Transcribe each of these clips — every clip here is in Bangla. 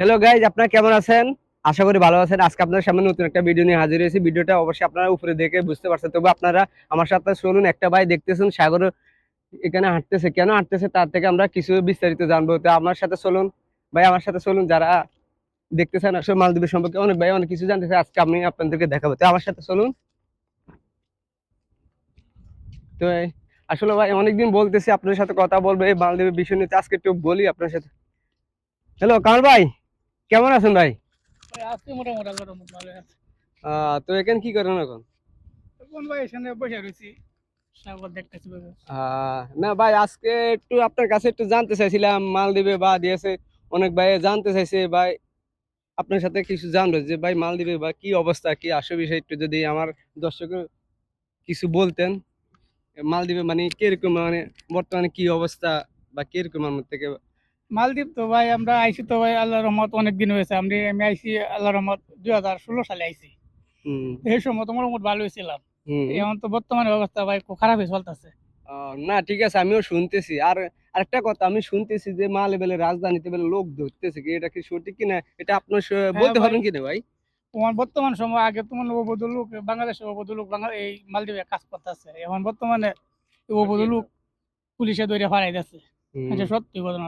হ্যালো গাইজ আপনারা কেমন আছেন? আশা করি ভালো আছেন। আজকে আপনাদের সামনে নতুন একটা ভিডিও নিয়ে হাজির হয়েছি। ভিডিওটা অবশ্যই আপনারা উপরে দেখে বুঝতে পারছেন। তবে আপনারা আমার সাথে চলুন একটা ভাই দেখতেছেন, সাগর এখানে হাঁটতেছে। কেন হাঁটতেছে তার থেকে আমরা কিছু বিস্তারিত জানব। তো আমার সাথে চলুন, ভাই, আমার সাথে চলুন। যারা দেখতেছেন আসলে মালদ্বীপের সম্পর্কে অনেক ভাই অনেক কিছু জানতেছে, আজকে আমি আপনাদেরকে দেখাবো। তো আমার সাথে চলুন। তো আসলে ভাই, অনেকদিন বলতেছি আপনার সাথে কথা বলব। এই মালদ্বীপের বিষয় নিয়ে আজকে একটু বলি আপনার সাথে। হ্যালো কামাল ভাই। কেমন আছেন ভাই? ভাই মোটামুটি আল্লাহর রহমত ভালো আছে। তো এখানে কি করেন এখন? ভাই এখানে বসে রয়েছি। সাগর দেখতেছি ভাই। আহ, না ভাই আজকে একটু আপনার কাছে একটু জানতে চাইছিলাম বা দিয়েছে অনেক ভাই জানতে চাইছে ভাই আপনার সাথে কিছু যে ভাই মালদ্বীপে বা কি অবস্থা কি আসল বিষয় একটু যদি আমার দর্শকের কিছু বলতেন মালদ্বীপে মানে কীরকম মানে বর্তমানে কি অবস্থা বা কীরকম আমার থেকে মালদ্বীপ তো ভাই আমরা আইছি তো ভাই আল্লাহর রহমত অনেক দিন হয়েছে। আমি আমি আইছি আল্লাহর রহমত দুই হাজার ষোলো সালে হুম। এই সময় তো মোটামুটি ভালো হয়েছিলাম। এখন তো বর্তমানে অবস্থা ভাই খুব খারাপ হয়ে চলতেছে। না ঠিক আছে আমিও শুনতেছি। আর আরেকটা কথা আমি শুনতেছি যে মা লেভেলের রাজধানীতে বেলে লোক ধরতেছে কি এটা কি সঠিক কিনা? এটা আপনার বলতে ভাই। পারবেন কিনা ভাই? তোমার বর্তমান সময় আগে তোমার অবৈধ লোক বাংলাদেশের অবৈধ লোক বাংলা এই মালদ্বীপে কাজ করতেছে। এখন বর্তমানে অবৈধ লোক পুলিশে দৌড়ে ফারাই এটা সত্যি ঘটনা।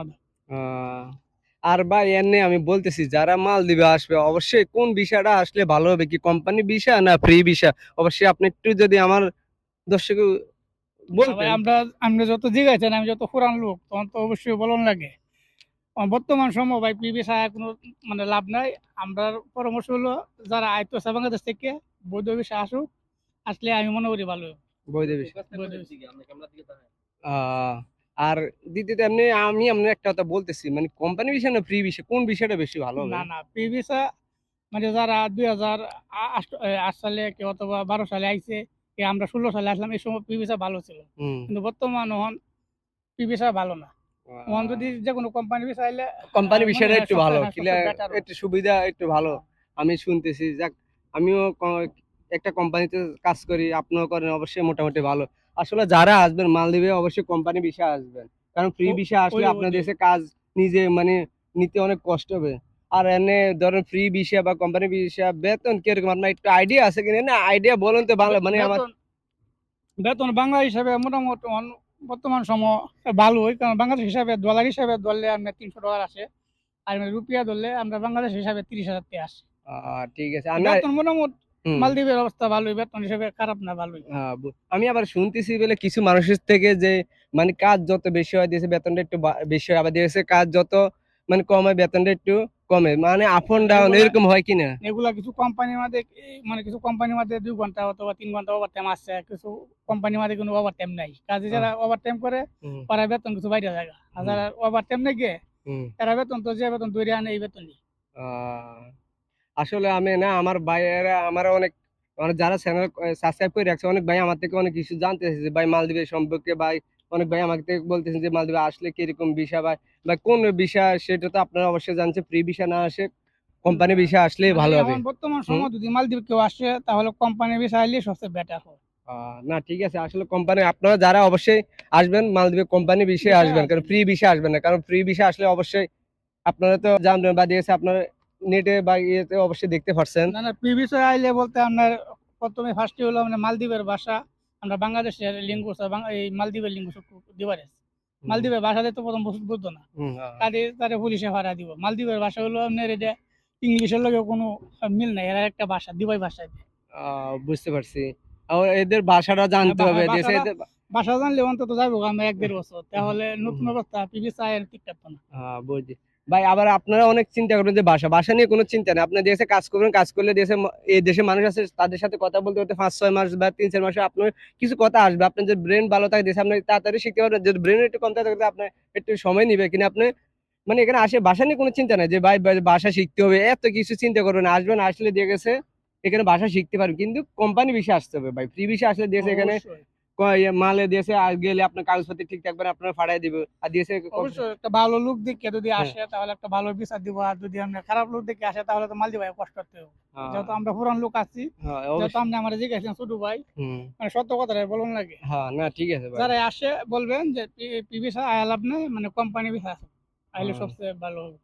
আর ভাই এমনি আমি বলতেছি যারা মাল দিবে আসবে অবশ্যই কোন ভিসাটা আসলে ভালো হবে? কি কোম্পানি ভিসা না ফ্রি ভিসা অবশ্যই আপনি একটু যদি আমার দর্শক ভাই বলতেন আমরা আমরা যত জিগাইছেন আমি যত পুরান লোক তখন তো অবশ্যই বলন লাগে। বর্তমান সময় ভাই পিবি সাহা কোনো মানে লাভ নাই। আমরা পরামর্শ হলো যারা আয়ত্ত বাংলাদেশ থেকে বৈধ বিষয় আসুক আসলে আমি মনে করি ভালো বৈধ ভিসা বৈধ বিষয়। আর দ্বিতীয়ত এমনি আমি আপনার একটা কথা বলতেছি মানে কোম্পানি ভিসা না ফ্রি ভিসা কোন ভিসাটা বেশি ভালো হবে? না না পিবি মানে যারা দুই হাজার আট সালে কি অথবা বারো সালে আইছে কি আমরা ষোলো সালে আসলাম এই সময় পিবি ভালো ছিল। কিন্তু বর্তমান হন পিবি ভালো না। ওখান যদি যে কোনো কোম্পানি বিষয় আইলে কোম্পানি বিষয়টা একটু ভালো। একটু সুবিধা একটু ভালো। আমি শুনতেছি যাক আমিও একটা কোম্পানিতে কাজ করি আপনিও করেন অবশ্যই মোটামুটি ভালো। আসলে যারা আসবেন মালদ্বীপে অবশ্যই কোম্পানি বিষয় আসবেন। কারণ ফ্রি ও- আসলে আপনার দেশে কাজ নিজে মানে নিতে অনেক কষ্ট হবে। আর এনে ধরেন ফ্রি বিষয় বা কোম্পানি বিষয় বেতন কীরকম? আপনার একটু আইডিয়া আছে কিনা? না আইডিয়া বলুন তো ভালো মানে আমার বেতন- বাংলা হিসাবে মোটামুটি বর্তমান সময় ভালোই কারণ বাংলাদেশ হিসাবে ডলার হিসাবে ধরলে আমরা তিনশো ডলার আসে। আর রুপিয়া ধরলে আমরা বাংলাদেশ হিসাবে তিরিশ হাজার আসে। ঠিক আছে। মোটামুটি। মালদ্বীপের অবস্থা ভালোই বেতন হিসাবে খারাপ না ভালোই হ্যাঁ, আমি আবার শুনতেছি বলে কিছু মানুষের থেকে যে মানে কাজ যত বেশি হয় দিয়েছে বেতনটা একটু বেশি হয় আবার দিয়েছে কাজ যত মানে কম হয় বেতনটা একটু কমে। মানে আপ ডাউন এরকম হয় কিনা? এগুলা কিছু কোম্পানির মধ্যে মানে কিছু কোম্পানির মধ্যে দুই ঘণ্টা অথবা তিন ঘণ্টা ওভার টাইম আসছে কিছু কোম্পানির মধ্যে কোনো ওভার টাইম নাই। কাজে যারা ওভার টাইম করে তারা বেতন কিছু বাইরে জায়গা। আর যারা ওভার টাইম নেই গিয়ে। তারা বেতন তো যে বেতন দৌড়ে আনে এই বেতনই। আসলে আমি না আমার ভাইয়েরা আমার অনেক মানে যারা চ্যানেল সাবস্ক্রাইব করে রাখছে অনেক ভাই আমার থেকে অনেক কিছু জানতে চাইছে ভাই মালদ্বীপের সম্পর্কে ভাই অনেক ভাই আমাকে থেকে বলতেছেন যে মালদ্বীপে আসলে কীরকম ভিসা ভাই? বা কোন ভিসা সেটা তো আপনারা অবশ্যই জানছে ফ্রি ভিসা না আসে কোম্পানি ভিসা আসলেই ভালো হবে। বর্তমান সময় যদি মালদ্বীপ কেউ আসে তাহলে কোম্পানি বিষয় আসলে সবচেয়ে বেটার হয়। না ঠিক আছে। আসলে কোম্পানি আপনারা যারা অবশ্যই আসবেন মালদ্বীপে কোম্পানি বিষয়ে বিষয়ে আসবেন কারণ ফ্রি বিষয়ে আসবেন না। কারণ ফ্রি বিষয়ে আসলে অবশ্যই আপনারা তো জানবেন বা দিয়েছে আপনার নেটে বা ইয়েতে অবশ্যই দেখতে পারছেন। না না পি বিষয় আইলে বলতে আপনার প্রথমে ফার্স্টে হলো মানে মালদ্বীপের ভাষা আমরা বাংলাদেশের লিঙ্গুস এই মালদ্বীপের লিঙ্গুস ডিফারেন্স মালদ্বীপের ভাষাতে তো প্রথম বসত বুঝতো না। তাদের তারে পুলিশে ভাড়া দিব। মালদ্বীপের ভাষা হলো আপনার এটা ইংলিশের লগে কোনো মিল নাই এরা একটা ভাষা দুবাই ভাষা আহ, বুঝতে পারছি। আর এদের ভাষাটা জানতে হ্যাঁ, হবে দেশে ভাষা জানলে অন্তত যাব আমরা এক দেড় বছর। তাহলে নতুন অবস্থা পিবি চাই ঠিক থাকতো না। বুঝি ভাই, আবার আপনারা অনেক চিন্তা করবেন যে ভাষা ভাষা নিয়ে কোনো চিন্তা নেই। আপনার দেশে কাজ করবেন, কাজ করলে দেশে এই দেশে মানুষ আছে, তাদের সাথে কথা বলতে বলতে পাঁচ, ছয় মাস বা তিন, চার মাসে আপনার কিছু কথা আসবে। আপনার যে ব্রেন ভালো থাকে, দেশে আপনি তাড়াতাড়ি শিখতে পারবেন। যদি ব্রেন একটু কম থাকে আপনার একটু সময় নিবে। কিনা আপনি মানে এখানে আসে, বাসা নিয়ে কোনো চিন্তা নাই যে, ভাই বাসা শিখতে হবে। এত কিছু চিন্তা করবেন। আসবেন আসলে দিয়ে গেছে, এখানে বাসা শিখতে পারবেন। কিন্তু কোম্পানি বিষয়ে আসতে হবে ভাই। ফ্রি বিষয়ে আসলে দেশে এখানে মালে দিয়েছে আর গেলে আপনার কাগজপত্র ঠিক থাকবে আপনার ফাড়াই দিবে। আর দিয়েছে অবশ্যই একটা ভালো লোক দেখে যদি হ্যাঁ। আসে তাহলে একটা ভালো বিচার দিব। আর যদি আমরা খারাপ লোক দেখে আসে তাহলে তো মালদ্বীপ ভাই কষ্ট করতে হবে। হ্যাঁ, যেহেতু আমরা পুরান লোক আছি হ্যাঁ, যেহেতু। আপনি আমার জিজ্ঞাসা ছোট ভাই মানে সত্য কথাটাই বলুন লাগে। হ্যাঁ না ঠিক আছে যারা আসে বলবেন যে পি ভিসা আয়া লাভ নেই মানে কোম্পানি ভিসা আছে। আইলে। সবচেয়ে ভালো হবে।